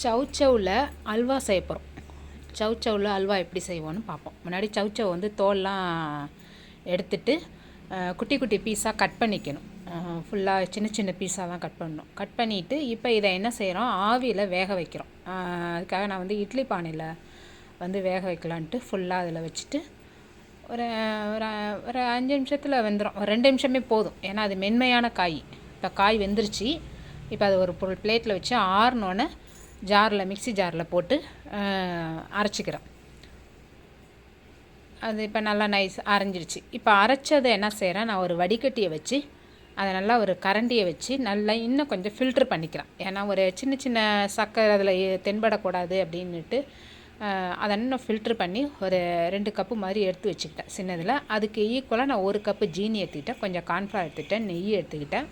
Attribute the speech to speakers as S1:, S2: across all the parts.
S1: சவுச்சவில் அல்வா செய்ய போகிறோம் சவுச்சவில் அல்வா எப்படி செய்வோன்னு பார்ப்போம். முன்னாடி சவுச்சவ் வந்து தோல்லாம் எடுத்துட்டு குட்டி குட்டி பீஸாக கட் பண்ணிக்கணும். ஃபுல்லாக சின்ன சின்ன பீஸாக தான் கட் பண்ணணும். கட் பண்ணிவிட்டு இப்போ இதை என்ன செய்கிறோம் ஆவியில் வேக வைக்கிறோம். அதுக்காக நான் வந்து இட்லி பானையில் வந்து வேக வைக்கலான்ட்டு ஃபுல்லாக அதில் வச்சுட்டு ஒரு ஒரு ஒரு அஞ்சு நிமிஷத்தில் வெந்துடும் ஒரு ரெண்டு நிமிஷமே போதும். ஏன்னா அது மென்மையான காய். இப்போ காய் வெந்துருச்சு. இப்போ அது ஒரு பொருள் பிளேட்டில் வச்சு ஆறுனோன்னே ஜாரில் மிக்ஸி ஜாரில் போட்டு அரைச்சிக்கிறோம். அரைச்சிக்கிறேன் அது இப்போ நல்லா நைஸ் அரைஞ்சிருச்சு. இப்போ அரைச்சதை என்ன செய்கிறேன் நான் ஒரு வடிகட்டியை வச்சு அதை நல்லா ஒரு கரண்டியை வச்சு நல்லா இன்னும் கொஞ்சம் ஃபில்ட்ரு பண்ணிக்கிறேன். ஏன்னா ஒரு சின்ன சின்ன சக்கரை அதில் தென்படக்கூடாது அப்படின்னுட்டு அதை இன்னும் ஃபில்ட்ரு பண்ணி ஒரு ரெண்டு கப்பு மாதிரி எடுத்து வச்சுக்கிட்டேன். சின்னதில். அதுக்கு ஈக்குவலாக நான் ஒரு கப்பு ஜீனி எடுத்துக்கிட்டேன். கொஞ்சம் கார்ன்ஃப்ளவர் எடுத்துக்கிட்டேன் நெய் எடுத்துக்கிட்டேன்.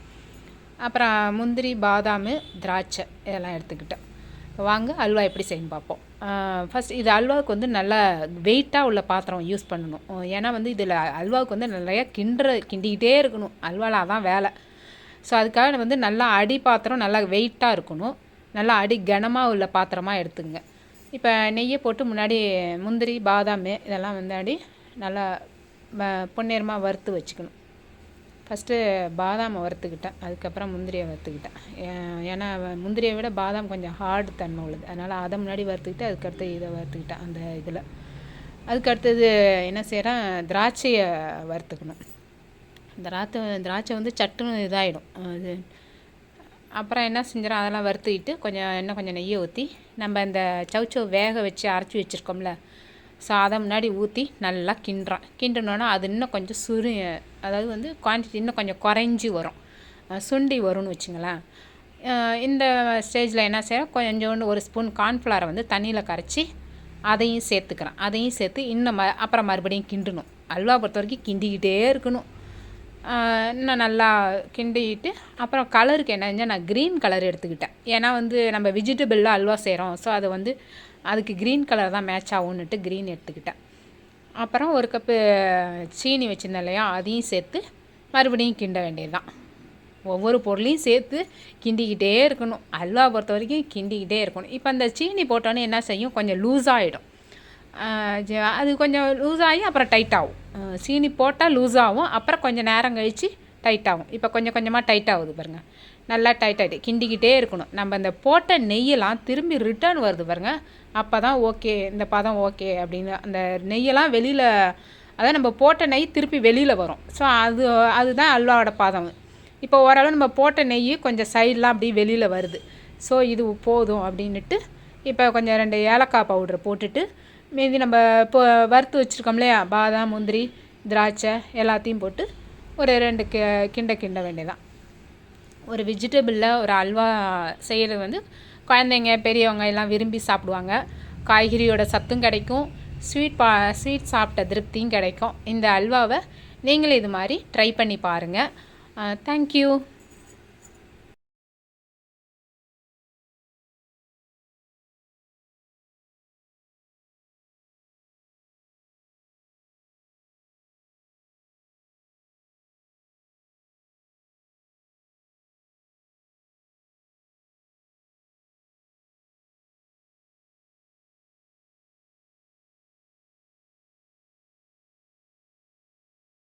S1: அப்புறம் முந்திரி பாதாம் திராட்சை இதெல்லாம் எடுத்துக்கிட்டேன். வாங்க அல்வா எப்படி செய்யணும் பார்ப்போம். ஃபஸ்ட் இது அல்வாவுக்கு வந்து நல்லா வெயிட்டாக உள்ள பாத்திரம் யூஸ் பண்ணணும். ஏன்னா வந்து இதில் அல்வாவுக்கு வந்து நிறையா கிண்டுற கிண்டிக்கிட்டே இருக்கணும். அல்வாவில் அதான் வேலை. ஸோ அதுக்காக வந்து நல்லா அடி பாத்திரம் நல்லா வெயிட்டாக இருக்கணும். நல்லா அடி கனமாக உள்ள பாத்திரமாக எடுத்துங்க. இப்போ நெய்யை போட்டு முன்னாடி முந்திரி பாதாம் இதெல்லாம் முன்னாடி நல்லா பொன்னேரமாக வறுத்து வச்சுக்கணும். ஃபஸ்ட்டு பாதாமை வறுத்துக்கிட்டேன். அதுக்கப்புறம் முந்திரியை வறுத்துக்கிட்டேன். ஏன்னா முந்திரியை விட பாதாம் கொஞ்சம் ஹார்டு தன்மை உள்ளது. அதனால் அதை முன்னாடி வறுத்துக்கிட்டு அதுக்கடுத்து இதை வறுத்துக்கிட்டேன் அந்த இதில். அதுக்கடுத்தது என்ன செய்கிறேன் திராட்சையை வறுத்துக்கணும். திராட்சை திராட்சை வந்து சட்டுன்னு இதாகிடும் அது அப்புறம் என்ன செஞ்சிடும் அதெல்லாம் வறுத்துக்கிட்டு கொஞ்சம் இன்னும் கொஞ்சம் நெய்யை ஊற்றி நம்ம இந்த சவுச்சோ வேக வச்சு அரைச்சி வச்சுருக்கோம்ல ஸோ அதை முன்னாடி ஊற்றி நல்லா கிண்டுறோம் கிண்டினோன்னா அது இன்னும் கொஞ்சம் சுரு அதாவது வந்து குவான்டிட்டி இன்னும் கொஞ்சம் குறைஞ்சி வரும். சுண்டி வரும்னு வச்சுங்களேன். இந்த ஸ்டேஜில் என்ன செய்கிறோம் கொஞ்சோண்டு ஒரு ஸ்பூன் கார்ன்ஃப்ளவரை வந்து தண்ணியில் கரைச்சி அதையும் சேர்த்துக்கிறேன் அதையும் சேர்த்து இன்னும் ம அப்புறம் மறுபடியும் கிண்டணும். அல்வா பொறுத்த வரைக்கும் கிண்டிக்கிட்டே இருக்கணும். இன்னும் நல்லா கிண்டிட்டு அப்புறம் கலருக்கு என்ன நான் க்ரீன் கலர் எடுத்துக்கிட்டேன். ஏன்னா வந்து நம்ம வெஜிடபிளில் அல்வா செய்கிறோம் ஸோ அது வந்து அதுக்கு க்ரீன் கலர் தான் மேட்ச் ஆகும்னுட்டு க்ரீன் எடுத்துக்கிட்டேன். அப்புறம் ஒரு கப்பு சீனி வச்சுருந்தேன் இல்லையா அதையும் சேர்த்து மறுபடியும் கிண்ட வேண்டியது தான் ஒவ்வொரு பொருளையும் சேர்த்து கிண்டிக்கிட்டே இருக்கணும். அல்வா பொறுத்த வரைக்கும் கிண்டிக்கிட்டே இருக்கணும். இப்போ அந்த சீனி போட்டோன்னே என்ன செய்யும்? கொஞ்சம் லூஸ் ஆகிடும் அது கொஞ்சம் லூஸ் ஆகி அப்புறம் டைட் ஆகும். சீனி போட்டால் லூஸ் ஆகும். அப்புறம் கொஞ்சம் நேரம் கழித்து டைட் ஆகும் இப்போ கொஞ்சம் கொஞ்சமாக டைட் ஆகுது பாருங்கள் நல்லா டைட் ஆகிட்டு கிண்டிக்கிட்டே இருக்கணும். நம்ம இந்த போட்ட நெய்யெல்லாம் திரும்பி ரிட்டர்ன் வருது பாருங்கள் அப்போ தான் ஓகே இந்த பதம் ஓகே அப்படின்னு அந்த நெய்யெல்லாம் வெளியில் அதான் நம்ம போட்ட நெய் திருப்பி வெளியில் வரும். ஸோ அது அதுதான் அல்வாவோட பதம். இப்போ ஓரளவு நம்ம போட்ட நெய் கொஞ்சம் சைட்லாம் அப்படியே வெளியில் வருது. ஸோ இது போதும் அப்படின்னுட்டு இப்போ கொஞ்சம் ரெண்டு ஏலக்காய் பவுடர் போட்டுட்டு மீதி நம்ம இப்போ வறுத்து வச்சுருக்கோம் இல்லையா? பாதாம் முந்திரி திராட்சை எல்லாத்தையும் போட்டு ஒரு ரெண்டு கி கிண்ட கிண்ட வேண்டியதான் ஒரு வெஜிடபிளில் ஒரு அல்வா செய்கிறது வந்து குழந்தைங்க பெரியவங்க எல்லாம் விரும்பி சாப்பிடுவாங்க. காய்கறியோட சத்தும் கிடைக்கும். ஸ்வீட் பா ஸ்வீட் சாப்பிட்ட திருப்தியும் கிடைக்கும். இந்த அல்வாவை நீங்களும் இது மாதிரி ட்ரை பண்ணி பாருங்கள் தேங்க்யூ